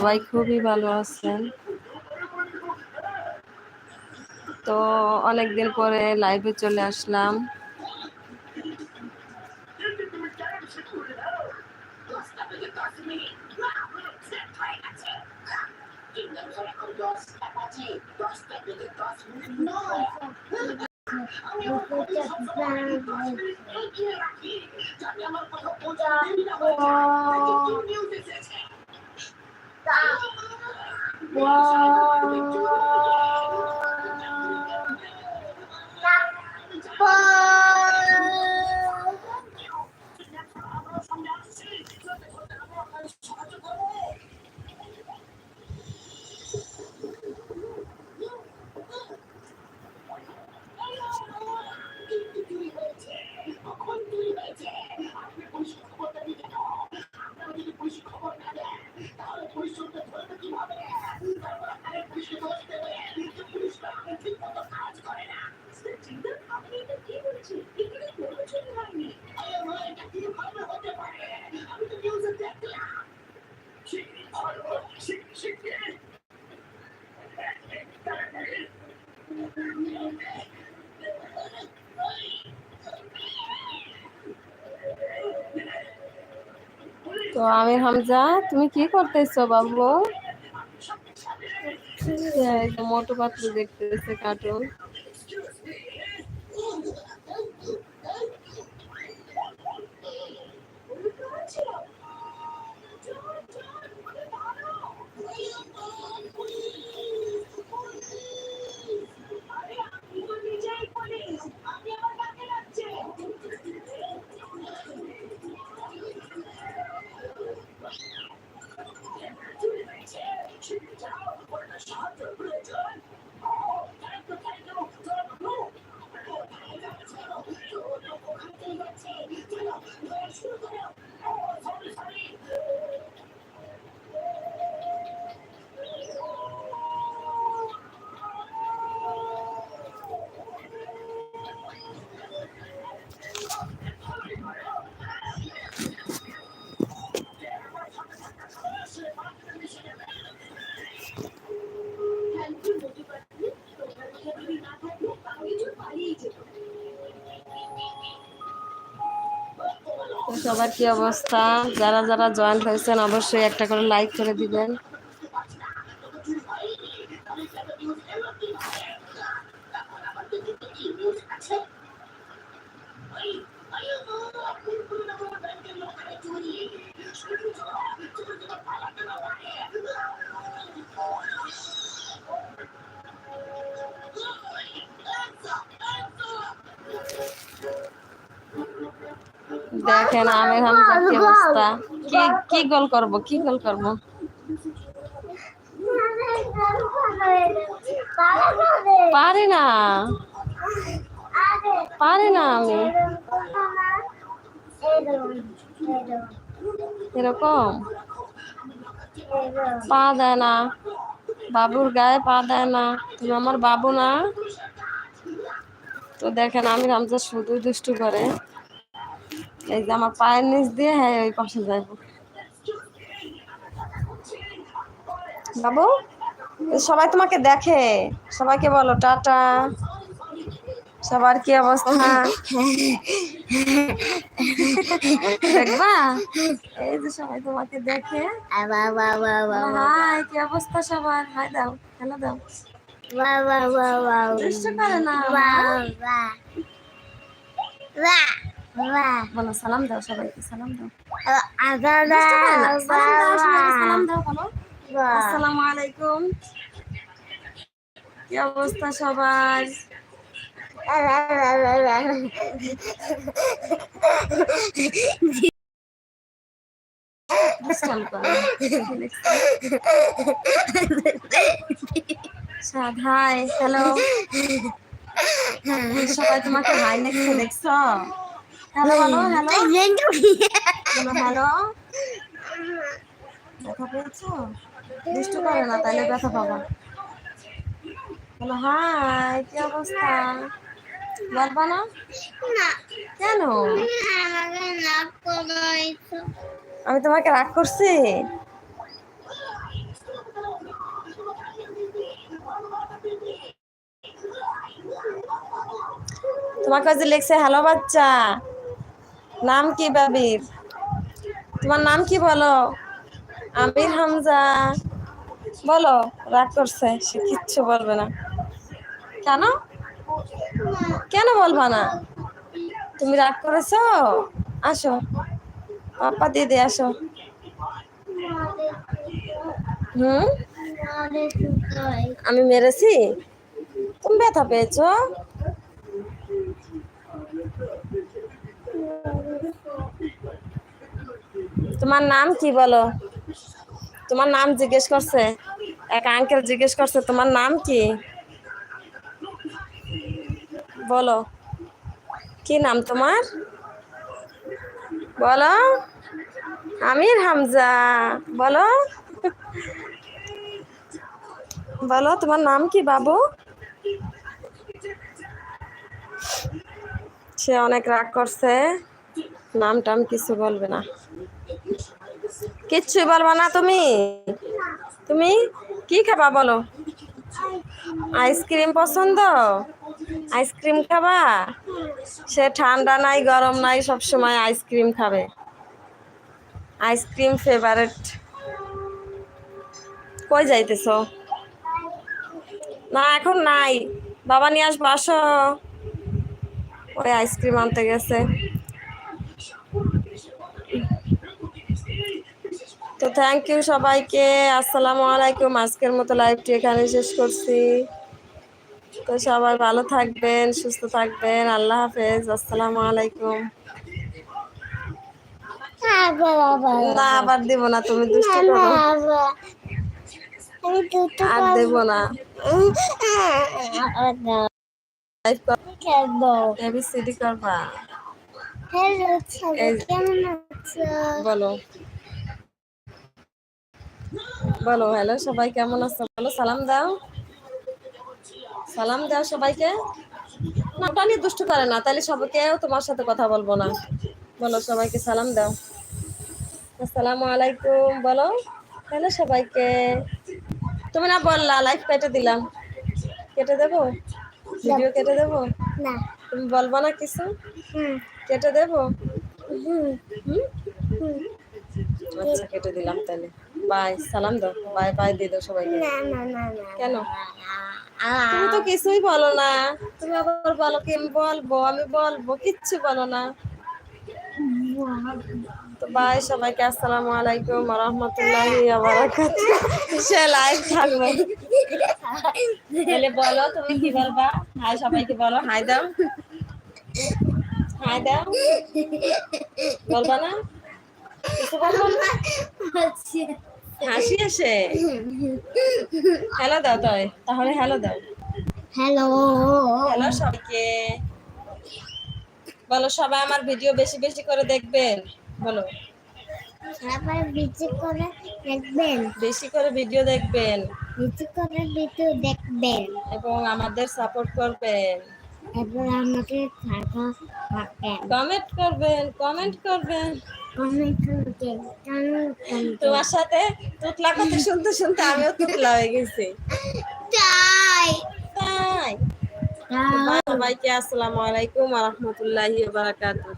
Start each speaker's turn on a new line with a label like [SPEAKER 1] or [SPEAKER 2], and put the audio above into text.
[SPEAKER 1] সবাই খুবই ভালো আছেন। তো অনেকদিন পরে লাইভে চলে আসলাম। Wow. তো আমির হামজা তুমি কি করতেছো বাবু? মোটো পাত্র দেখতেছে কার্টুন সবার কি অবস্থা? যারা যারা জয়েন হয়েছেন অবশ্যই একটা করে লাইক করে দিবেন। দেখেন আমির হামজা কি অবস্থা? কি কি গোল করব? কি গোল করব? পারি না। পারি না আমি। এরকম? পা দেয় না। বাবুর গায়ে পা দেয় না। তুমি আমার বাবু না। তো দেখেন আমি রামজা শুধু দুষ্টু করে। এই যে আমার পায়ের নিচ দিয়ে হ্যাঁ ওই পাশে যাইব বাবু সবাই তোমাকে দেখে সবাইকে বলো টাটা। সবার কি অবস্থা? দেখবা? এই যে সবাই তোমাকে দেখে। হাই কি অবস্থা সবার? হাই দাও হ্যালো দাও। দুষ্ট করে না। বলো সালাম দাও সবাইকে সালাম দাও। সালাম দাও বলো। আসসালামু আলাইকুম। কি অবস্থা সবার। হাই হ্যালো সবাই তোমাকে হাই লিখছে দেখছ? হ্যালো হ্যালো হ্যালো হ্যালো ব্যথা পেয়েছ? দুষ্টু করে না তাহলে ব্যথা পাবা। হাই কি অবস্থা? বলবা না? কেন? আমি তোমাকে রাগ করছি? তোমাকে যে লিখছে হ্যালো বাচ্চা। নাম কি বাবির? তোমার নাম কি বলো? আমির হামজা। বলো, রাগ করছে, সে কিচ্ছু বলবে না। কেন? কেন বলবা না? তুমি রাগ করেছ? আসো পাপা দিদি, আসো। হুম? আমি মেরেছি? তুমি ব্যথা পেয়েছ? তোমার নাম কি বলো? তোমার নাম জিজ্ঞেস করছে। এক আঙ্কেল জিজ্ঞেস করছে, তোমার নাম কি? বলো। কি নাম তোমার? বলো। আমির হামজা। বলো। বলো, তোমার নাম কি বাবু? সে অনেক রাগ করছে। নাম টাম কিছু বলবে না। কিচ্ছুই বলবা না তুমি? তুমি কি খাবা বলো? আইসক্রিম পছন্দ? আইসক্রিম খাবা? সে ঠান্ডা নাই, গরম নাই সব সময় আইসক্রিম খাবে। আইসক্রিম ফেভারেট কই যাইতেছ? না, এখন নাই। বাবা নিয়ে আসব, আসো। ওই আইসক্রিম আনতে গেছে। তো থ্যাংক ইউ সবাইকে। আসসালামু আলাইকুম। আজকের মতো লাইভটি এখানে শেষ করছি। তো সবাই ভালো থাকবেন সুস্থ থাকবেন। আল্লাহ হাফেজ। আসসালামু আলাইকুম। না আবার দিব না তুমি দুষ্ট করো। আর দেব না। এবিসিডি করবা। বলো। বলো হ্যালো সবাই কেমন আছো? বলো সালাম দাও। সালাম দাও সবাইকে। না ওটা নিয়ে দুষ্টু করে না তাহলে সবাইকেও তোমার সাথে কথা বলব না। বলো সবাইকে সালাম দাও। আসসালামু আলাইকুম বলো। হ্যালো সবাইকে। তুমি না বললা লাইফ কেটে দিলাম। কেটে দেবো? ভিডিও কেটে দেবো?
[SPEAKER 2] না।
[SPEAKER 1] তুমি বলব না কিছু? কেটে দেবো?
[SPEAKER 2] হুম।
[SPEAKER 1] হুম?
[SPEAKER 2] হুম।
[SPEAKER 1] আচ্ছা কেটে দিলাম তাহলে। বাই, সালাম দাও। বাই বাই, দিয়ে দাও সবাইকে। কেন? তুমি তো কিছুই বলো না। তুমি আবার বলো কি, আমি বলব আমি বলব, কিচ্ছু বলো না। তো বাই, সবাইকে আসসালামু আলাইকুম রহমতুল্লাহি সে লাইভ থাকবে। তাহলে বলো, তুমি কি বলবা? হাই, সবাইকে বলো। হাই দাও। হাই দাও। বলবা না? কিছু বলব না? হাসি আসে? হ্যালো দাও তাই তাহলে হ্যালো দাও।
[SPEAKER 2] হ্যালো
[SPEAKER 1] হ্যালো সবাইকে। বলো সবাই আমার ভিডিও বেশি বেশি করে দেখবেন? বলো।
[SPEAKER 2] সবাই বিচি করে দেখবেন।
[SPEAKER 1] বেশি করে ভিডিও দেখবেন।
[SPEAKER 2] বিচি করে ভিডিও দেখবেন।
[SPEAKER 1] এবং আমাদের সাপোর্ট করবেন।
[SPEAKER 2] এরপর আমাকে
[SPEAKER 1] কমেন্ট করবেন কমেন্ট করবেন।
[SPEAKER 2] কমেন্ট করবেন।
[SPEAKER 1] তোমার সাথে তুতলা কথা শুনতে শুনতে আমিও তুতলা হয়ে গেছি।
[SPEAKER 2] তাই।
[SPEAKER 1] তাই।
[SPEAKER 2] তাই।
[SPEAKER 1] সবাইকে আসসালামু আলাইকুম রহমতুল্লাহি বারাকাতুহ।